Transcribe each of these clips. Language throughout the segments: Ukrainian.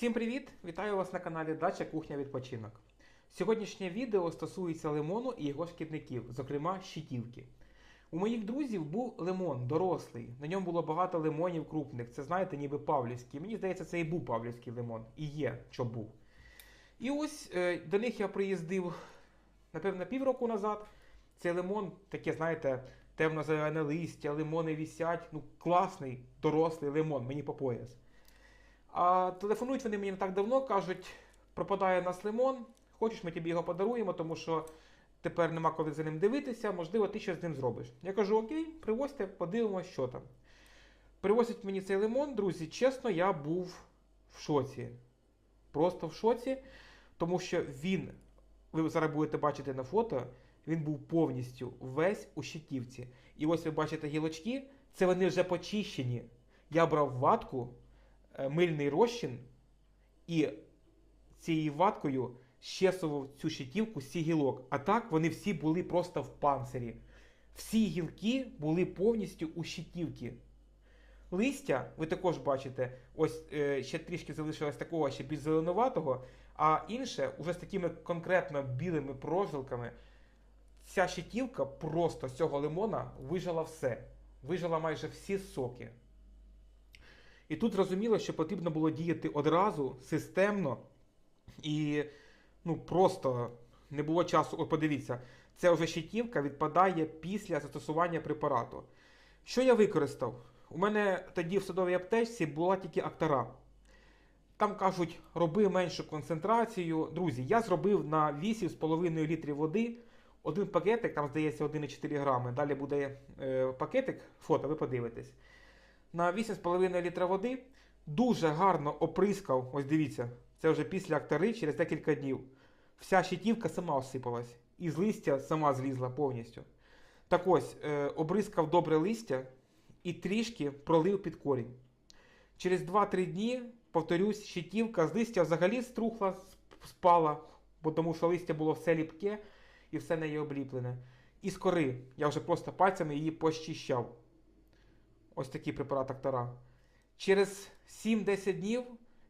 Всім привіт! Вітаю вас на каналі Дача Кухня Відпочинок. Сьогоднішнє відео стосується лимону і його шкідників, зокрема щитівки. У моїх друзів був лимон дорослий. На ньому було багато лимонів крупних. Це знаєте, ніби павлівський. Мені здається, це і був павлівський лимон. І є, що був. І ось е, до них я приїздив, напевно, півроку назад. Цей лимон, таке, знаєте, темно-зелене листя, лимони вісять. Ну, класний, дорослий лимон, мені по пояс. А телефонують вони мені не так давно, кажуть, пропадає нас лимон, хочеш, ми тобі його подаруємо, тому що тепер нема коли за ним дивитися, можливо, ти щось з ним зробиш. Я кажу, окей, привозьте, подивимось, що там. Привозять мені цей лимон, друзі, чесно, я був в шоці. Просто в шоці, тому що він, ви зараз будете бачити на фото, він був повністю весь у щитівці. І ось ви бачите гілочки, це вони вже почищені. Я брав ватку, мильний розчин і цією ваткою щесував цю щитівку з гілок. А так вони всі були просто в панцирі. Всі гілки були повністю у щитівці. Листя, ви також бачите, ось е, ще трішки залишилось такого ще більш зеленуватого, а інше уже з такими конкретно білими прожилками. Ця щитівка просто з цього лимона вижила все. Вижила майже всі соки. І тут зрозуміло, що потрібно було діяти одразу, системно і ну, просто не було часу. От подивіться, ця вже щитівка відпадає після застосування препарату. Що я використав? У мене тоді в садовій аптечці була тільки актара. Там кажуть, роби меншу концентрацію. Друзі, я зробив на 8,5 літрів води один пакетик, там здається 1,4 грами. Далі буде е, пакетик, фото, ви подивитесь. На 8,5 літра води дуже гарно оприскав. Ось дивіться, це вже після актари через декілька днів. Вся щитівка сама осипалась. І з листя сама злізла повністю. Так ось, е, обрискав добре листя і трішки пролив під корінь. Через 2-3 дні, повторюсь, щитівка з листя взагалі струхла, спала, бо тому що листя було все ліпке і все неї обліплене. І з кори я вже просто пальцями її пощищав. Ось такий препарат Актара. Через 7-10 днів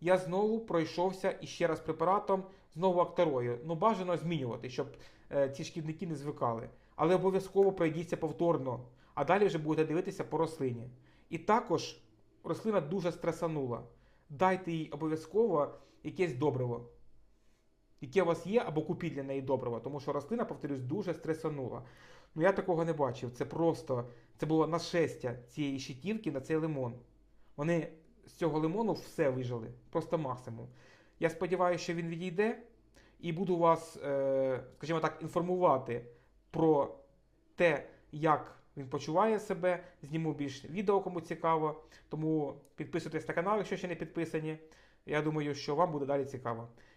я знову пройшовся іще раз препаратом, знову актарою. Ну, бажано змінювати, щоб е, ці шкідники не звикали. Але обов'язково пройдіться повторно, а далі вже будете дивитися по рослині. І також рослина дуже стресанула. Дайте їй обов'язково якесь добриво, яке у вас є, або купіть для неї добриво, тому що рослина, повторюсь, дуже стресанула. Ну я такого не бачив. Це просто це було нашестя цієї щитівки на цей лимон. Вони з цього лимону все вижили, просто максимум. Я сподіваюся, що він відійде, і буду вас, е, скажімо так, інформувати про те, як він почуває себе. Зніму більш відео, кому цікаво. Тому підписуйтесь на канал, якщо ще не підписані. Я думаю, що вам буде далі цікаво.